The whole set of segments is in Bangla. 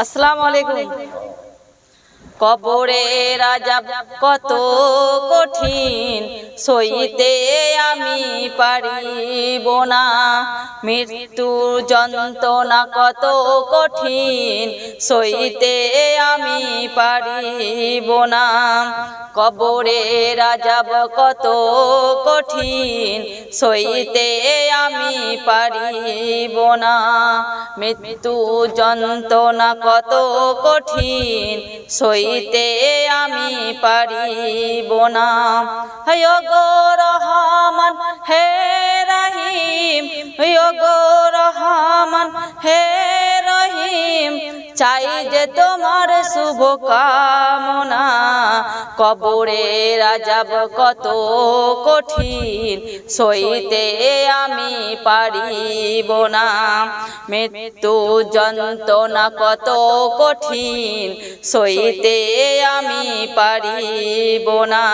আসসালামু আলাইকুম। কবরে রাজা কত কঠিন সইতে আমি পারিব না। মৃত্যু যন্ত্রণা কত কঠিন, সইতে আমি পারিব না। কবরে রাজাব কত কঠিন, সইতে আমি পারিব না। মৃত্যু যন্ত্রণা কত কঠিন, সইতে আমি পারিব না। হয় গো রহমান, হে রহিম হয় গো রহমান, হে রহিম, চাই যে তোমার শুভ কামনা। কবরে রাজাব কত কঠিন, সইতে আমি পারিব না। মৃত্যু যন্ত্রণা কত কঠিন, সইতে আমি পারিব না।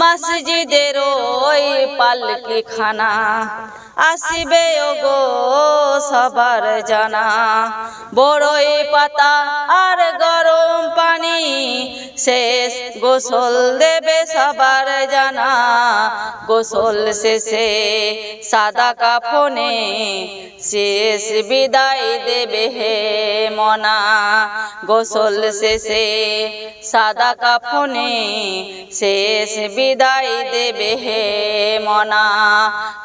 মসজিদের ওই পালকি খানা। আসিবে গো সবার জানা। বড়ই পাতা আর গরম পানি, শেষ গোসল দেবে সবার জানা। গোসল শেষে সাদা কাফনে শেষ বিদায় দেবে হে মনা। গোসল শেষে সাদা কাফনে শেষ বিদায় দেবে হে মনা।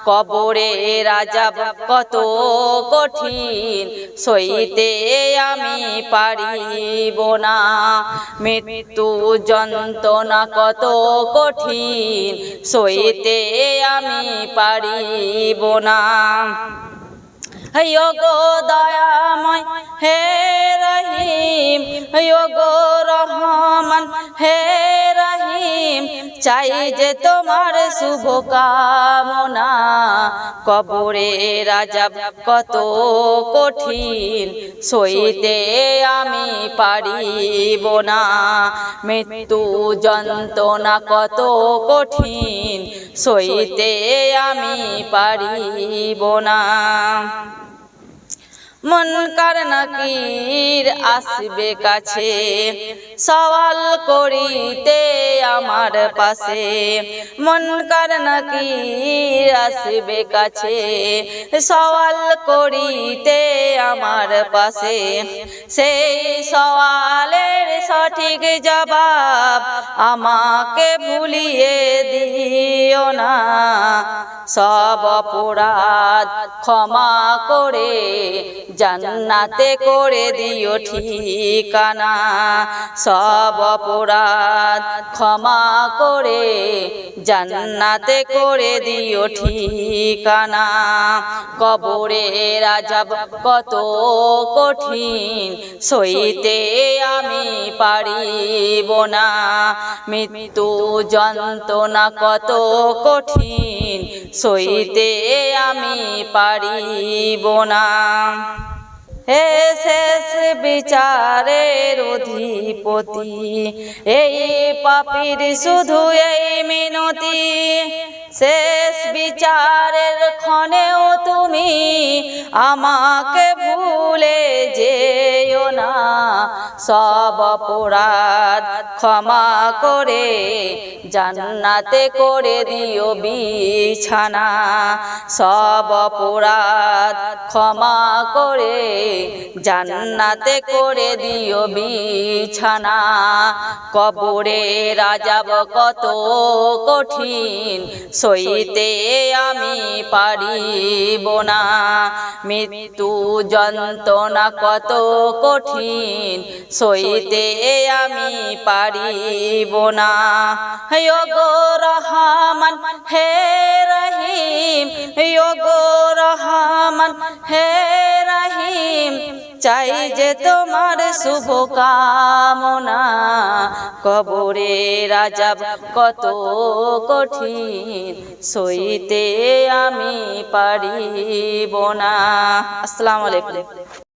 কবরে রাজাব কত কঠিন, সইতে আমি পারিব না। মৃত্যু যন্ত্রণা কত কঠিন, সইতে আমি পারিব না। গো দয়াময়, হে রহিম গো রহমান, হে রহিম, চাই যে তোমার শুভ কামনা। কবরে রাজাব কত কঠিন, সইতে আমি পারিব না। মৃত্যু যন্ত্রণা কত কঠিন, সইতে আমি পারিব না। মন কার নাকির আসবে কাছে? সওয়াল করিতে আমার পাশে। মন কার নাকি আসবে কাছে? সওয়াল করিতে আমার পাশে। সেই সওয়ালের সঠিক জবাব আমাকে ভুলিয়ে দিও না। সব অপরাধ ক্ষমা করে জান্নাতে করে দিও ঠিকানা। সব অপরাধ ক্ষমা করে জান্নাতে করে দিও ঠিকানা। কবরে রাজাব কত কঠিন, সইতে আমি পারিব না। মৃত্যু যন্ত্রণা কত কঠিন, সইতে আমি পারিব না। হে শেষ বিচারের অধিপতি। এই পাপির শুধু এই মিনতি। শেষ বিচারের ক্ষণেও তুমি আমাকে ভুলে যেও না, সব অপরাধ ক্ষমা করে জান্নাতে করে দিও বিছানা। সব অপরাধ ক্ষমা করে জান্নাতে করে দিও বিছানা। কবরে রাজাব কত কঠিন, সইতে আমি পারিব না। মৃত্যু যন্ত্রণা কত কঠিন সইতে আমি পারিব না। গো রহমান, হে রহিম গো রহমান, হে রহিম, চাই যে তোমার শুভ কামনা। কবরে রাজাব কত কঠিন, সইতে আমি পারিব না। আসসালামু আলাইকুম।